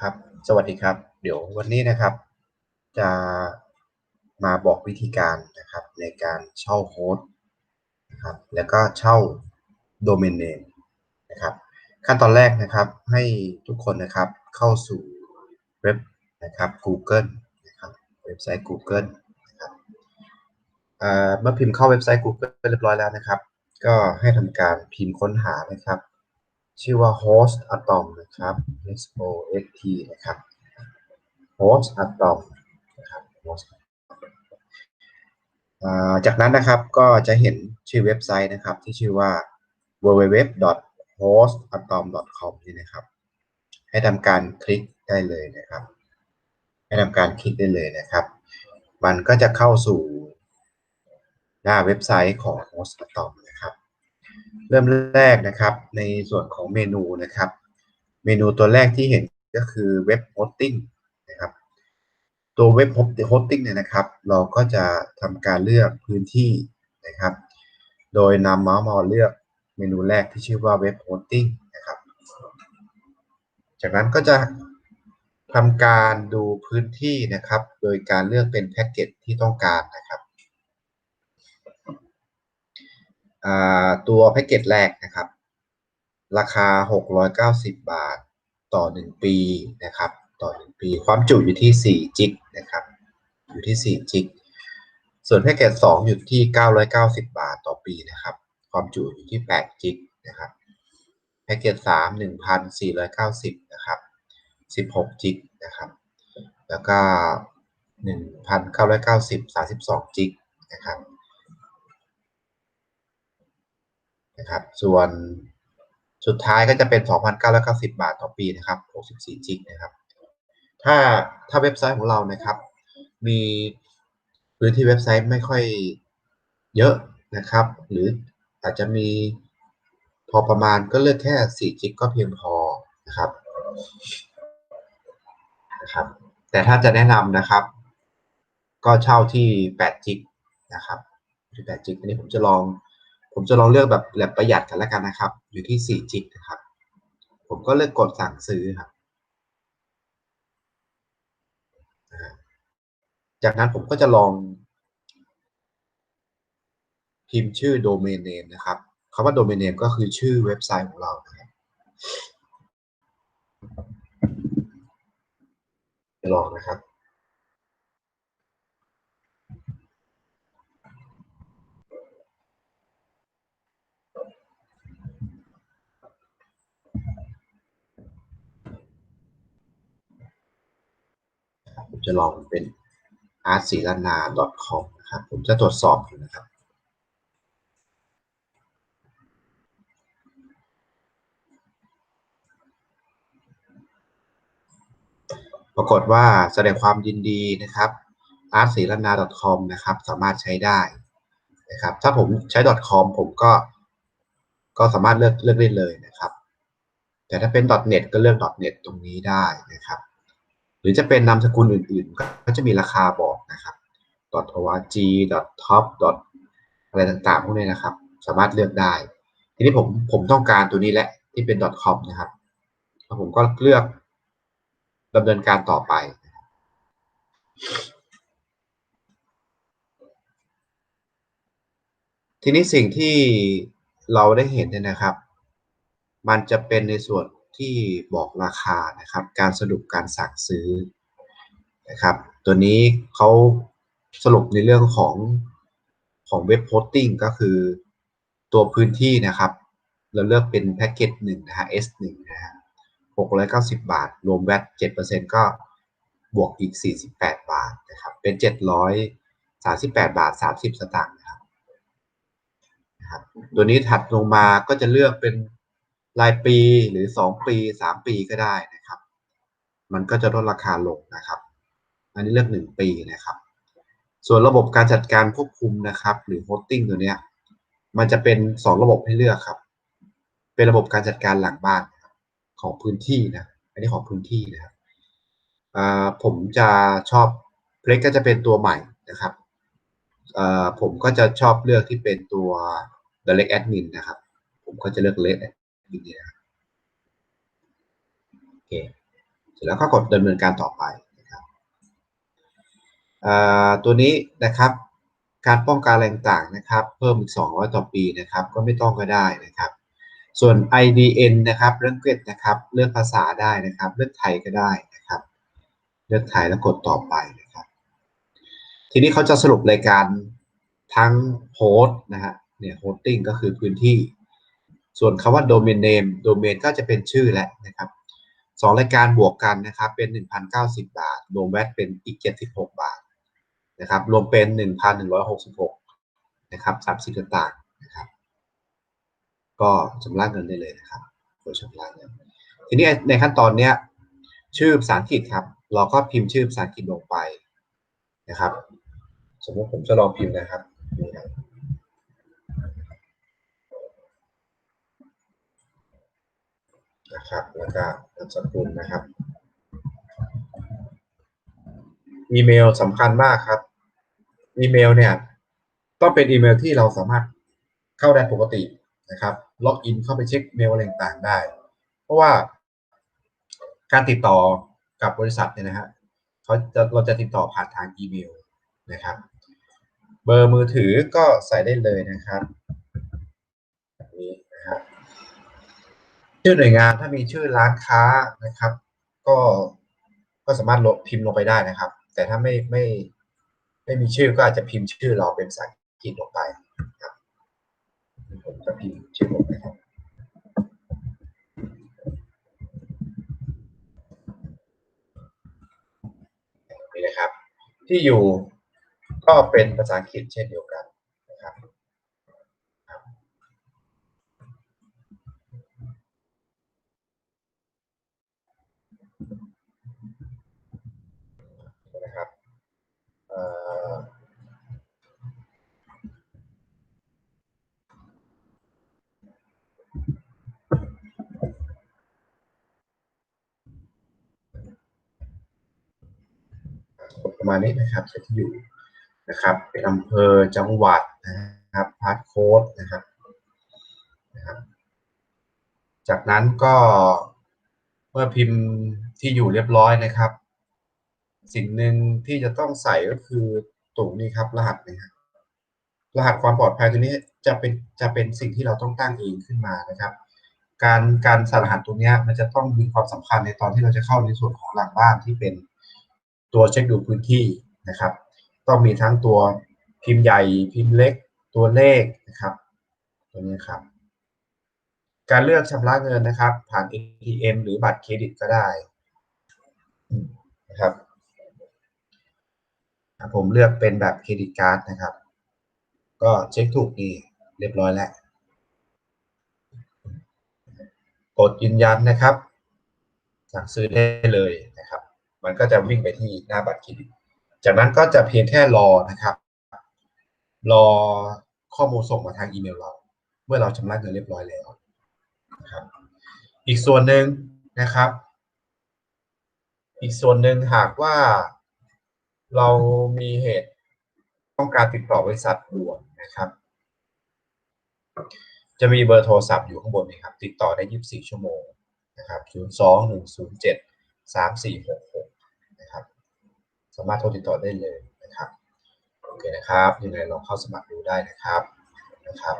ครับ สวัสดีครับ เดี๋ยววันนี้นะครับ จะมาบอกวิธีการนะครับในการเช่าโฮสต์นะครับแล้วก็เช่าโดเมนเนมนะครับขั้นตอนแรกนะครับให้ทุกคนนะครับเข้าสู่เว็บนะครับ Google นะครับเว็บไซต์ Google นะครับเมื่อพิมพ์เข้าเว็บไซต์ Google เรียบร้อยแล้วนะครับ ก็ให้ทำการพิมพ์ค้นหานะครับ ชื่อว่า host atom นะครับ h o s t นะครับ host atom นะครับ host จากนั้นนะครับก็จะเห็นชื่อเว็บไซต์นะครับที่ชื่อว่า www.hostatom.com นี่นะครับ ให้ทำการคลิกได้เลยนะครับ ให้ทำการคลิกได้เลยนะครับ มันก็จะเข้าสู่หน้าเว็บไซต์ของ host atom เริ่มแรกนะครับ ในส่วนของเมนูนะครับ เมนูตัวแรกที่เห็นก็คือเว็บโฮสติ้งนะครับ ตัวเว็บโฮสติ้งเนี่ยนะครับ เราก็จะทำการเลือกพื้นที่นะครับ โดยนำเมาส์มาเลือกเมนูแรกที่ชื่อว่าเว็บโฮสติ้งนะครับ จากนั้นก็จะทำการดูพื้นที่นะครับ โดยการเลือกเป็นแพ็กเกจที่ต้องการนะครับ ตัวแพ็กเกจแรกนะครับ ราคา 690 บาทต่อ 1 ปีนะครับ ต่อ 1 ปี ความจุอยู่ที่ 4 จิกนะครับ อยู่ที่ 4 จิก ส่วนแพ็กเกจ2อยู่ที่ 990 บาทต่อปีนะครับ ความจุอยู่ที่ 8 จิกนะครับ แพ็กเกจ3 1,490 นะครับ 16 จิกนะครับ แล้วก็ 1,990 32 จิกนะครับ นะครับ ส่วนสุดท้ายก็จะเป็น 2,990 บาทต่อปีนะครับ 64 จิกนะครับ ถ้าถ้าเว็บไซต์ของเรานะครับ มีพื้นที่เว็บไซต์ไม่ค่อยเยอะนะครับ หรืออาจจะมีพอประมาณก็เลือกแค่ 4 จิกก็เพียงพอนะครับนะครับ แต่ถ้าจะแนะนำนะครับ ก็เช่าที่ 8 จิกนะครับที่8จิกอันนี้ผมจะลอง ผมจะลองเลือกแบบแบบประหยัดกันแล้วกันนะครับ อยู่ที่ 4 จิกนะครับ ผมก็เลือกกดสั่งซื้อครับ จากนั้นผมก็จะลอง พิมพ์ชื่อโดเมนเนมนะครับคำว่าโดเมนเนมก็คือชื่อเว็บไซต์ของเรานะครับจะลองนะครับผม จะลองเป็น a r t s i l a n a com นะครับ ผมจะตรวจสอบอยู่นะครับปรากฏว่าแสดงความยินดีนะครับ a r t s i l a n a com นะครับสามารถใช้ได้นะครับ ถ้าผมใช้ .com ผมก็ก็สามารถเลือกเลือกได้เลยนะครับ แต่ถ้าเป็น .net ก็เลือก .net ตรงนี้ได้นะครับ หรือจะเป็นนามสกุลอื่นๆ ก็จะมีราคาบอกนะครับ .org .top อะไรต่างๆ พวกนี้นะครับ สามารถเลือกได้ ทีนี้ผมผมต้องการตัวนี้แหละที่เป็น .com นะครับแล้วผมก็เลือกดำเนินการต่อไปทีนี้สิ่งที่เราได้เห็นเนี่ยนะครับ มันจะเป็นในส่วน ที่บอกราคานะครับ การสรุปการสั่งซื้อนะครับ ตัวนี้เขาสรุปในเรื่องของของเว็บโพสติ้งก็คือตัวพื้นที่นะครับ เราเลือกเป็นแพ็กเกจหนึ่งนะฮะ S1 นะฮะ690บาท รวมแวต7%ก็บวกอีก48บาทนะครับ เป็น738บาท30สตางค์นะครับ ตัวนี้ถัดลงมาก็จะเลือกเป็น รายปีหรือ 2 ปี 3 ปีก็ได้นะครับ มันก็จะลดราคาลงนะครับ อันนี้เลือก 1 ปีนะครับ ส่วนระบบการจัดการควบคุมนะครับ หรือโฮสติ้งตัวเนี้ยมันจะเป็น 2 ระบบให้เลือกครับ เป็นระบบการจัดการหลังบ้านของพื้นที่นะ อันนี้ของพื้นที่นะครับผมจะชอบเพลกก็จะเป็นตัวใหม่นะครับผมก็จะชอบเลือกที่เป็นตัว direct admin นะครับ ผมก็จะเลือก direct วิดีโอโอเคเสร็จแล้วก็กดดำเนินการต่อไปนะครับตัวนี้นะครับการป้องกันแรงต่างนะครับ เพิ่มอีก 200 ต่อปีนะครับ ก็ไม่ต้องก็ได้นะครับ ส่วน IDN นะครับเรื่องเกรดนะครับเลือกภาษาได้นะครับ เลือกไทยก็ได้นะครับ เลือกไทยแล้วกดต่อไปนะครับ ทีนี้เขาจะสรุปรายการทั้งโฮสต์นะฮะเนี่ยโฮสติ้งก็คือพื้นที่ ส่วนคำว่า domain name domain ก็จะเป็นชื่อแล้วนะครับสองรายการบวกกันนะครับเป็น 1,090 บาท รวมแวตเป็นอีก 76 บาทนะครับรวมเป็น 1,166นะครับ30ต่างนะครับก็ชำระเงินได้เลยนะครับโดยชำระเงินทีนี้ในขั้นตอนเนี้ยชื่อภาษาอังกฤษครับ เราก็พิมพ์ชื่อภาษาอังกฤษลงไปนะครับ สมมติผมจะลองพิมพ์นะครับนี่ครับ นะครับ แล้วก็นามสกุลนะครับ อีเมลสำคัญมากครับ อีเมลเนี่ยต้องเป็นอีเมลที่เราสามารถเข้าได้ปกตินะครับล็อกอินเข้าไปเช็คเมลอะไรต่างได้ เพราะว่าการติดต่อกับบริษัทเนี่ยนะฮะเขาจะเราจะติดต่อผ่านทางอีเมลนะครับ เบอร์มือถือก็ใส่ได้เลยนะครับนี้นะครับ ชื่อหน่วยงานถ้ามีชื่อร้านค้านะครับ ก็ก็สามารถลบพิมพ์ลงไปได้นะครับ แต่ถ้าไม่ไม่ไม่มีชื่อก็อาจจะพิมพ์ชื่อเราเป็นภาษาอังกฤษลงไปครับผมจะพิมพ์ชื่อผมนะครับนี่นะครับ ที่อยู่ก็เป็นภาษาอังกฤษเช่นเดียวกันนะครับนะครับ ประมาณนี้นะครับที่อยู่นะครับเป็นอำเภอจังหวัดนะครับพาร์ทโค้ดนะครับนะครับ จากนั้นก็เมื่อพิมพ์ที่อยู่เรียบร้อยนะครับ สิ่งหนึ่งที่จะต้องใส่ก็คือตรงนี้ครับรหัสนะครับรหัสความปลอดภัยตัวนี้จะเป็นจะเป็นสิ่งที่เราต้องตั้งเองขึ้นมานะครับ การการใส่รหัสตัวนี้มันจะต้องมีความสำคัญในตอนที่เราจะเข้าในส่วนของหลังบ้านที่เป็น ตัวเช็คดูพื้นที่นะครับ ต้องมีทั้งตัวพิมพ์ใหญ่พิมพ์เล็ก ตัวเลขนะครับตัวนี้ครับ การเลือกชำระเงินนะครับ ผ่าน ATM หรือบัตรเครดิตก็ได้นะครับผมเลือกเป็นแบบเครดิตการ์ดนะครับ ก็เช็คถูกดีเรียบร้อยแล้ว กดยืนยันนะครับ สั่งซื้อได้เลยนะครับ มันก็จะวิ่งไปที่หน้าบัตรเครดิต จากนั้นก็จะเพียงแค่รอนะครับ รอข้อมูลส่งมาทางอีเมลเรา เมื่อเราชำระเงินเรียบร้อยแล้วนะครับ อีกส่วนหนึ่งนะครับ อีกส่วนหนึ่งหากว่าเรามีเหตุต้องการติดต่อบริษัทด่วนนะครับ จะมีเบอร์โทรศัพท์อยู่ข้างบนนี้ครับ ติดต่อได้ 24 ชั่วโมงนะครับ 02 107 3466นะครับ สามารถโทรติดต่อได้เลยนะครับโอเคนะครับยังไงลองเข้าสมัครดูได้นะครับนะครับ